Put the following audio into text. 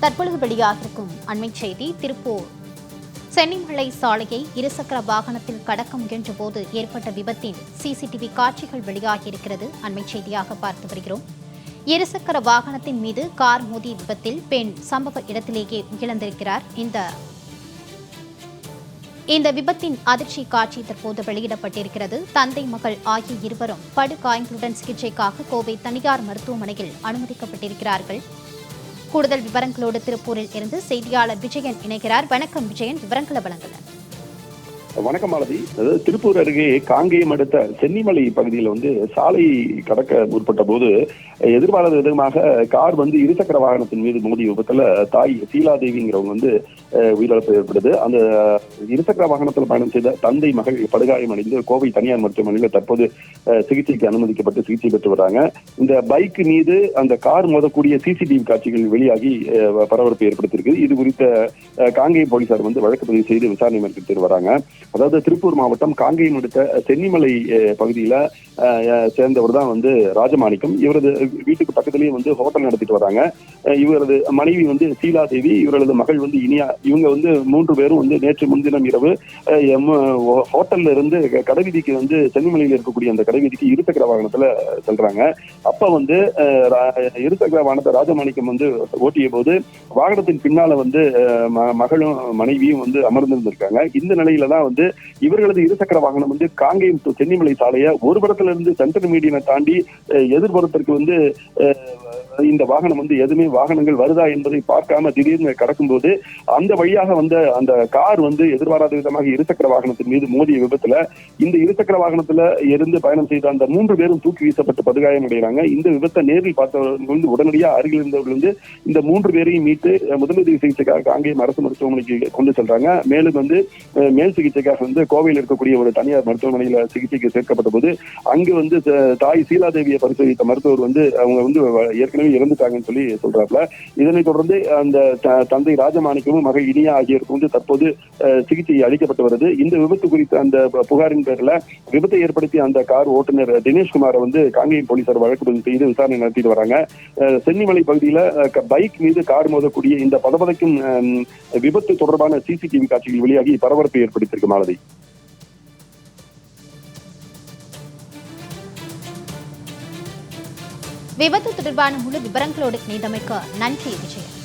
தற்பொழுது வெளியாகிருக்கும் அண்மை செய்தி திருப்பூர். சென்னிமலை சாலையை இருசக்கர வாகனத்தில் கடக்க முயன்ற போது ஏற்பட்ட விபத்தின் சிசிடிவி காட்சிகள் வெளியாகியிருக்கிறது. அண்மை செய்தியாக பார்த்து வருகிறோம். இருசக்கர வாகனத்தின் மீது கார் மோதிய விபத்தில் பெண் சம்பவ இடத்திலேயே இழந்திருக்கிறார் இந்த இந்த விபத்தின் அதிர்ச்சி காட்சி தற்போது வெளியிடப்பட்டிருக்கிறது. தந்தை மகள் ஆகிய இருவரும் படுகாயங்களுடன் சிகிச்சைக்காக கோவை தனியார் மருத்துவமனையில் அனுமதிக்கப்பட்டிருக்கிறார்கள். கூடுதல் விவரங்களோடு திருப்பூரில் இருந்து செய்தியாளர் விஜயன் இணைகிறார். வணக்கம் விஜயன் விவரங்களை வழங்கல வணக்கம் மாலதி. அதாவது திருப்பூர் அருகே காங்கேயம் அடுத்த சென்னிமலை பகுதியில் வந்து சாலை கடக்க முற்பட்ட போது எதிர்பாராத விதமாக கார் வந்து இருசக்கர வாகனத்தின் மீது மோதிய விபத்துல தாய் சீலாதேவிங்கிறவங்க வந்து உயிரிழப்பு ஏற்படுது அந்த இருசக்கர வாகனத்தில் பயணம் செய்த தந்தை மகள் படுகாயம் அடைந்து கோவை தனியார் மருத்துவமனையில் தற்போது சிகிச்சைக்கு அனுமதிக்கப்பட்டு சிகிச்சை பெற்று வராங்க. இந்த பைக் மீது அந்த கார் மோதக்கூடிய சிசிடிவி காட்சிகள் வெளியாகி பரபரப்பு ஏற்படுத்தியிருக்கு. இது குறித்த காங்கேயம் போலீசார் வந்து வழக்கு பதிவு செய்து விசாரணை மேற்கொண்டு வராங்க. அதாவது திருப்பூர் மாவட்டம் காங்கேயம் அடுத்த சென்னிமலை பகுதியில சேர்ந்தவர் தான் வந்து ராஜமாணிக்கம். இவரது வீட்டுக்கு பக்கத்துலயே வந்து ஹோட்டல் நடத்திட்டு வராங்க. இவரது மனைவி வந்து சீலா தேவி இவரது மகள் வந்து இனியா இவங்க வந்து மூன்று பேரும் வந்து நேற்று முன்தினம் இரவு ஹோட்டல்ல இருந்து கடைவீதிக்கு வந்து சென்னிமலையில் இருக்கக்கூடிய அந்த கடைவீதிக்கு இருசக்கர வாகனத்துல செல்றாங்க. அப்ப வந்து இருசக்கர வாகனத்தை ராஜமாணிக்கம் வந்து ஓட்டிய போது வாகனத்தின் பின்னால வந்து மகளும் மனைவியும் வந்து அமர்ந்திருந்திருக்காங்க. இந்த நிலையில தான் வந்து இவர்களது இருசக்கர வாகனம் வந்து காங்கேயம் டு சென்னிமலை சாலையை ஒரு புறத்துல இருந்து சென்ட்ரல் மீடியனை தாண்டி எதிர்புறத்திற்கு வந்து இந்த வாகனம் வந்து எதுவுமே வாகனங்கள் வருதா என்பதை பார்க்காம திடீர்னு கடக்கும்போது அந்த வழியாக வந்த அந்த கார் வந்து எதிர்பாராத விதமாக இருசக்கர வாகனத்தின் மீது மோதிய விபத்துல இந்த இருசக்கர வாகனத்துல இருந்து பயணம் செய்த அந்த மூன்று பேரும் தூக்கி வீசப்பட்டு படுகாயம் அடைகிறாங்க. இந்த விபத்தை நேரில் பார்த்தவர்கள் வந்து உடனடியாக அருகில் இருந்தவர்கள் வந்து இந்த மூன்று பேரையும் மீட்டு முதலுதவி சிகிச்சைக்காக காங்கேயம் அரசு மருத்துவமனைக்கு கொண்டு செல்றாங்க. மேலும் வந்து மேல் சிகிச்சைக்காக வந்து கோவையில் இருக்கக்கூடிய ஒரு தனியார் மருத்துவமனையில சிகிச்சைக்கு சேர்க்கப்பட்ட போது அங்கு வந்து தாய் சீலாதேவியை பரிசோதித்த மருத்துவர் வந்து அவங்க வந்து வ- ஏற்கனவே இறந்துட்டாங்கன்னு சொல்லி சொல்றாப்ல இதனைத் தொடர்ந்து அந்த தந்தை ராஜமாணிக்கமும் மகள் இனியா ஆகியோருக்கு வந்து தற்போது சிகிச்சை அளிக்கப்பட்டு வருது. இந்த விபத்து குறித்த அந்த புகாரின் பேர்ல விபத்தை ஏற்படுத்திய அந்த கார் ஓட்டுநர் தினேஷ்குமாரை வந்து காங்கேயம் போலீசார் வழக்கு பதிவு செய்து விசாரணை நடத்திட்டு வராங்க. சென்னிமலை பகுதியில பைக் மீது கார் மோதக்கூடிய இந்த பதபதைக்கும் விபத்து தொடர்பான சிசிடிவி காட்சிகள் வெளியாகி பரபரப்பு ஏற்படுத்தியிருக்கு மாலதி. விபத்து தொடர்பான முழு விவரங்களோடு இணைந்தமைக்கு நன்றி விஜயன்.